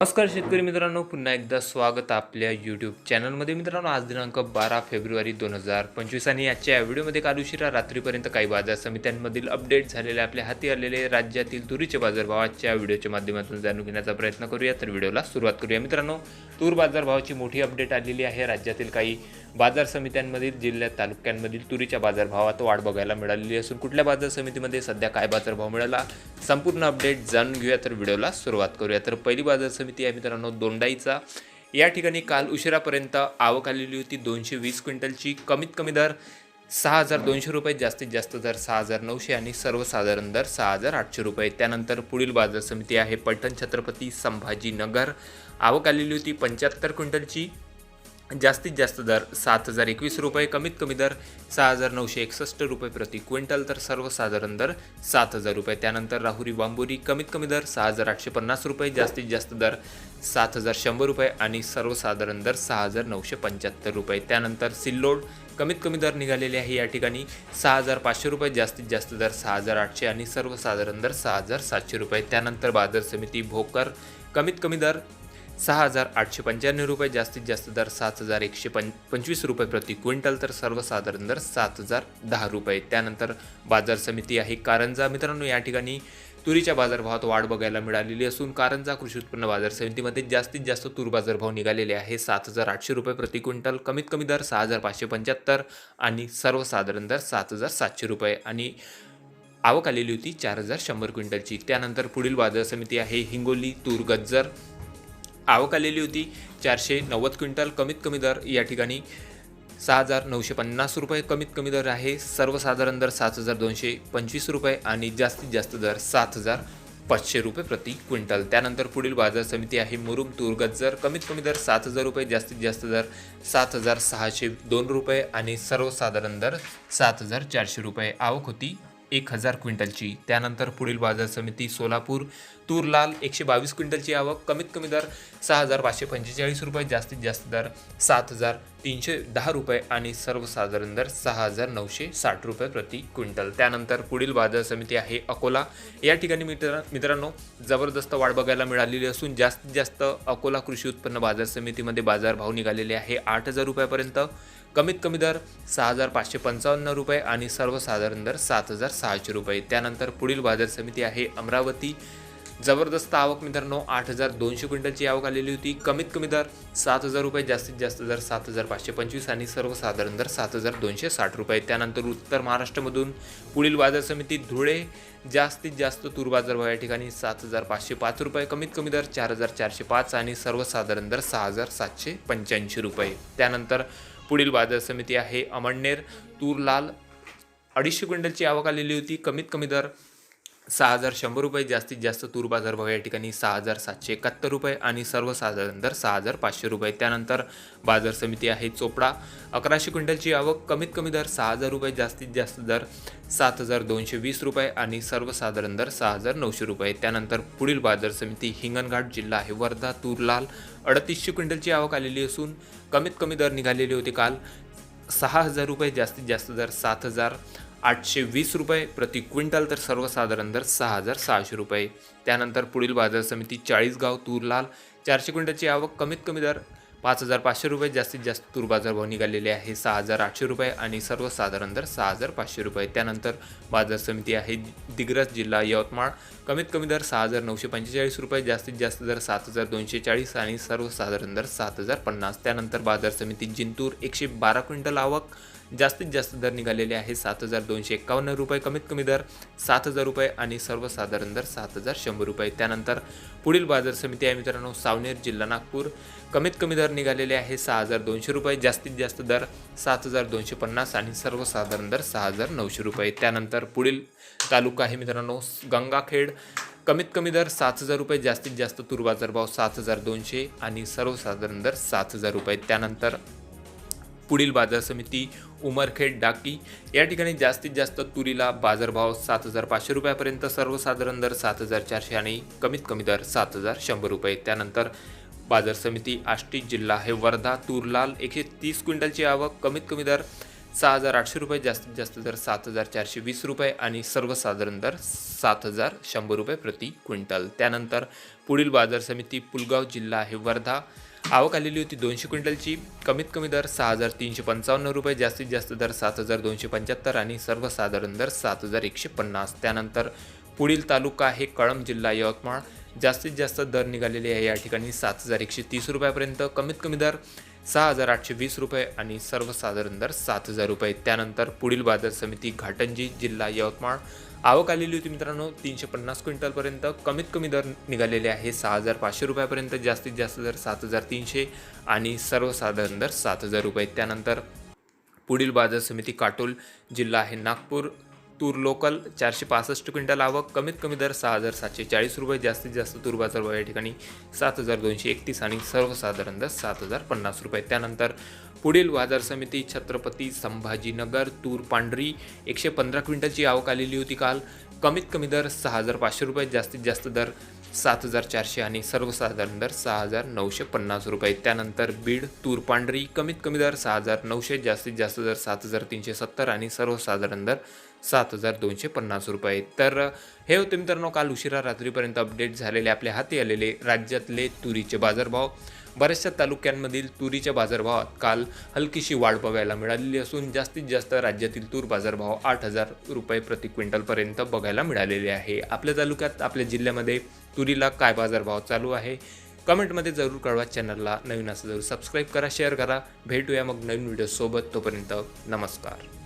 नमस्कार शेतकरी मित्रांनो पुन्हा एकदा स्वागत आपल्या यूट्यूब चॅनलमध्ये मित्रांनो आज दिनांक बारा फेब्रुवारी दोन हजार पंचवीस आणि आजच्या या व्हिडिओमध्ये काल उशिरा रात्रीपर्यंत काही बाजार समित्यांमधील अपडेट झालेले आपल्या हाती आलेले राज्यातील तुरीचे बाजारभाव आजच्या व्हिडिओच्या माध्यमातून जाणून घेण्याचा प्रयत्न करूया. तर व्हिडिओला सुरुवात करूया. मित्रांनो तूर बाजारभावाची मोठी अपडेट आलेली आहे. राज्यातील काही बाजार समित्यांमधील जिल्ह्यात तालुक्यांमधील तुरीच्या बाजारभावात वाढ बघायला मिळालेली असून कुठल्या बाजार समितीमध्ये सध्या काय बाजारभाव मिळाला संपूर्ण अपडेट जाणून घेऊया. तर व्हिडिओला सुरुवात करूया. तर पहिली बाजार समिती आहे मित्रांनो दोंडाईचा. या ठिकाणी काल उशिरापर्यंत आवक आलेली होती. दोनशे वीस क्विंटलची कमीत कमी दर सहा हजार दोनशे रुपये जास्तीत जास्त दर सहा हजार नऊशे आणि सर्वसाधारण दर सहा हजार आठशे रुपये. त्यानंतर पुढील बाजार समिती आहे पैठण छत्रपती संभाजीनगर. आवक आलेली होती पंच्याहत्तर क्विंटलची. जास्तीत जास्त दर सात हजार एकवीस रुपये कमीत कमी दर सहा हजार नऊशे एकसष्ट रुपये प्रति क्विंटल तर सर्वसाधारण दर सात हजार रुपये. त्यानंतर राहुरी बांबोरी कमीत कमी दर सहा हजार आठशे पन्नास रुपये जास्तीत जास्त दर सात हजार शंभर रुपये आणि सर्वसाधारण दर सहा हजार नऊशे पंच्याहत्तर रुपये. त्यानंतर सिल्लोड कमीत कमी दर निघालेले आहे या ठिकाणी सहा हजार पाचशे रुपये जास्तीत जास्त दर सहा हजार आठशे आणि सर्वसाधारण दर सहा हजार सातशे रुपये. त्यानंतर बाजार समिती भोकर कमीत कमी दर सहा हजार आठशे पंच्याण्णव रुपये जास्तीत जास्त दर सात हजार एकशे पं पंचवीस रुपये प्रति क्विंटल तर सर्वसाधारण दर सात हजार दहा रुपये. त्यानंतर बाजार समिती आहे कारंजा. मित्रांनो या ठिकाणी तुरीच्या बाजारभावात वाढ बघायला मिळालेली असून कारंजा कृषी उत्पन्न बाजार समितीमध्ये जास्तीत जास्त तूर बाजारभाव निघालेले आहे. सात हजार आठशे रुपये प्रति क्विंटल कमीत कमी दर सहा हजार पाचशे पंच्याहत्तर आणि सर्वसाधारण दर सात हजार सातशे रुपये. आणि आवक आलेली होती चार हजार शंभर क्विंटलची. त्यानंतर पुढील बाजार समिती आहे हिंगोली तूर गज्जर आवक आलेली होती. चारशे नव्वद क्विंटल कमीत कमी दर या ठिकाणी. सहा हजार नऊशे पन्नास रुपये कमीत कमी दर आहे. सर्वसाधारण दर सात हजार दोनशे पंचवीस रुपये आणि जास्तीत जास्त दर सात हजार पाचशे रुपये प्रति क्विंटल. त्यानंतर पुढील बाजार समिती आहे. मुरुम तुरगज्जर कमीत कमी दर सात हजार रुपये जास्तीत जास्त दर सात हजार सहाशे दोन रुपये आणि सर्वसाधारण दर सात हजार चारशे रुपये. आवक होती एक हजार क्विंटलची. त्यानंतर पुढील बाजार समिती सोलापूर तूर लाल एकशे बावीस क्विंटलची आवक कमीत कमी दर सहा हजार पाचशे पंचेचाळीस रुपये जास्तीत जास्त दर सात हजार तीनशे दहा रुपये आणि सर्वसाधारण दर सहा हजार नऊशे साठ रुपये प्रति क्विंटल. त्यानंतर पुढील बाजार समिती आहे अकोला. या ठिकाणी मित्र मित्रांनो जबरदस्त वाढ बघायला मिळालेली असून जास्तीत जास्त अकोला कृषी उत्पन्न बाजार समितीमध्ये बाजारभाव निघालेले आहे आठ हजार रुपयापर्यंत. कमीत कमी दर सहा हजार पाचशे पंचावन्न रुपये आणि सर्वसाधारण दर सात हजार सहाशे रुपये. त्यानंतर पुढील बाजार समिती आहे अमरावती. जबरदस्त आवक मित्रांनो आठ हजार दोनशे क्विंटलची आवक आलेली होती. कमीत कमी दर सात हजार रुपये जास्तीत जास्त दर सात हजार पाचशे पंचवीस आणि सर्वसाधारण दर सात हजार दोनशे साठ रुपये. त्यानंतर उत्तर महाराष्ट्रामधून पुढील बाजार समिती धुळे जास्तीत जास्त तूर बाजार या ठिकाणी सात हजार पाचशे पाच रुपये कमीत कमी दर चार हजार चारशे पाच आणि सर्वसाधारण दर सहा हजार सातशे पंच्याऐंशी रुपये. त्यानंतर पुढील बाजार समिती आहे अमळनेर. तूर लाल अडीचशे क्विंटलची आवक आलेली होती. कमीत कमी दर सहा हजार शंभर रुपये जास्तीत जास्त तूर बाजारभाव या ठिकाणी सहा हजार सातशे एकाहत्तर रुपये आणि सर्वसाधारण दर सहा हजार पाचशे रुपये. त्यानंतर बाजार समिती आहे चोपडा. अकराशे क्विंटलची आवक कमीत कमी दर सहा हजार रुपये जास्तीत जास्त दर सात हजार दोनशे वीस रुपये आणि सर्वसाधारण दर सहा हजार नऊशे रुपये. त्यानंतर पुढील बाजार समिती हिंगणघाट जिल्हा आहे. वर्धा तूर लाल अडतीसशे क्विंटलची आवक आलेली असून कमीत कमी दर निघालेले होते काल सहा हजार रुपये जास्तीत जास्त दर सात हजार आठशे वीस रुपये प्रति क्विंटल तर सर्वसाधारण दर सहा हजार सहाशे रुपये. त्यानंतर पुढील बाजार समिती चाळीसगाव तूर लाल चारशे क्विंटलची आवक कमीत कमी दर पाच हजार पाचशे रुपये. जास्तीत जास्त तूर बाजारभाव निघालेले आहे सहा हजार आठशे रुपये आणि सर्वसाधारण दर सहा हजार पाचशे रुपये. त्यानंतर बाजार समिती आहे दिग्रस जिल्हा यवतमाळ कमीत कमी दर सहा हजार नऊशे पंचेचाळीस रुपये. जास्तीत जास्त दर सात हजार दोनशे चाळीस आणि सर्वसाधारण दर सात हजार पन्नास. त्यानंतर बाजार समिती जिंतूर एकशे बारा क्विंटल आवक जास्तीत जास्त दर निघालेले आहे सात हजार दोनशे एकावन्न रुपये. कमीत कमी दर सात हजार रुपये आणि सर्वसाधारण दर सात हजार शंभर रुपये. त्यानंतर पुढील बाजार समिती आहे मित्रांनो सावनेर जिल्हा नागपूर. कमीत कमी दर निघालेले आहे सहा हजार दोनशे रुपये. जास्तीत जास्त दर सात हजार दोनशे पन्नास आणि सर्वसाधारण दर सहा हजार नऊशे रुपये. त्यानंतर पुढील तालुका आहे मित्रांनो गंगाखेड. कमीत कमी दर सात हजार रुपये जास्तीत जास्त तूर बाजारभाव सात हजार दोनशे आणि सर्वसाधारण दर सात हजार रुपये. त्यानंतर पुढील बाजार समिती उमरखेड डाकी या ठिकाणी जास्तीत जास्त तुरीला बाजारभाव सात हजार पाचशे रुपयापर्यंत सर्वसाधारण दर सात हजार चारशे आणि कमीत कमी दर सात हजार शंभर रुपये. त्यानंतर बाजार समिती आष्टी जिल्हा हे वर्धा तूर लाल एकशे तीस क्विंटलची आवक कमीत कमी दर सहा हजार आठशे रुपये जास्तीत जास्त दर सात हजार चारशे वीस रुपये आणि सर्वसाधारण दर सात हजार शंभर रुपये प्रति क्विंटल. त्यानंतर पुढील बाजार समिती पुलगाव जिल्हा हे वर्धा आवक आलेली होती दोनशे क्विंटलची. कमीत कमी दर सहा हजार तीनशे पंचावन्न रुपये जास्तीत जास्त दर सात हजार दोनशे पंच्याहत्तर आणि सर्वसाधारण दर सात हजार एकशे पन्नास. त्यानंतर पुढील तालुका आहे कळंब जिल्हा यवतमाळ. जास्तीत जास्त दर निघालेले आहे या ठिकाणी सात हजार एकशे तीस रुपयापर्यंत. कमीत कमी दर सहा हजार आठशे वीस रुपये आणि सर्वसाधारण दर सात हजार रुपये. त्यानंतर पुढील बाजार समिती घाटंजी जिल्हा यवतमाळ. आवक आलेली होती मित्रांनो तीनशे पन्नास क्विंटलपर्यंत. कमीत कमी दर निघालेले आहे सहा हजार पाचशे रुपयापर्यंत जास्तीत जास्त दर सात हजार तीनशे आणि सर्वसाधारण दर सात हजार रुपये. त्यानंतर पुढील बाजार समिती काटोल जिल्हा आहे नागपूर. तूर लोकल चारशे पासष्ट क्विंटल आवक कमीत कमी दर सहा हजार सातशे चाळीस रुपये जास्तीत जास्त तूर बाजार भाव या ठिकाणी सात हजार दोनशे एकतीस आणि सर्वसाधारण दर सात हजार पन्नास रुपये. त्यानंतर पुढील बाजार समिती छत्रपती संभाजीनगर तूर पांढरी एकशे पंधरा क्विंटलची आवक आलेली होती काल. कमीत कमी दर सहा हजार पाचशे रुपये जास्तीत जास्त दर सात हजार चारशे आणि सर्वसाधारण दर सहा हजार नऊशे पन्नास रुपये. त्यानंतर बीड तूर पांढरी कमीत कमी दर सहा हजार नऊशे जास्तीत जास्त दर सात हजार तीनशे सत्तर आणि सर्वसाधारण दर सात हजार दोनशे पन्नास रुपये. तर हे होते मित्रांनो काल उशिरा रात्रीपर्यंत अपडेट झालेले आपल्या हाती आलेले राज्यातले तुरीचे बाजारभाव. बऱ्याचशा तालुक्यांमधील तुरीच्या बाजारभावात काल हलकीशी वाढ बघायला मिळालेली असून जास्तीत जास्त राज्यातील तूर बाजारभाव आठ हजार रुपये प्रति क्विंटलपर्यंत बघायला मिळालेले आहे. आपल्या तालुक्यात आपल्या जिल्ह्यामध्ये तुरीला काय बाजारभाव चालू आहे? कमेंटमध्ये जरूर कळवा चॅनलला नवीन असं जरूर सबस्क्राईब करा शेअर करा. भेटूया मग नवीन व्हिडिओसोबत तोपर्यंत नमस्कार.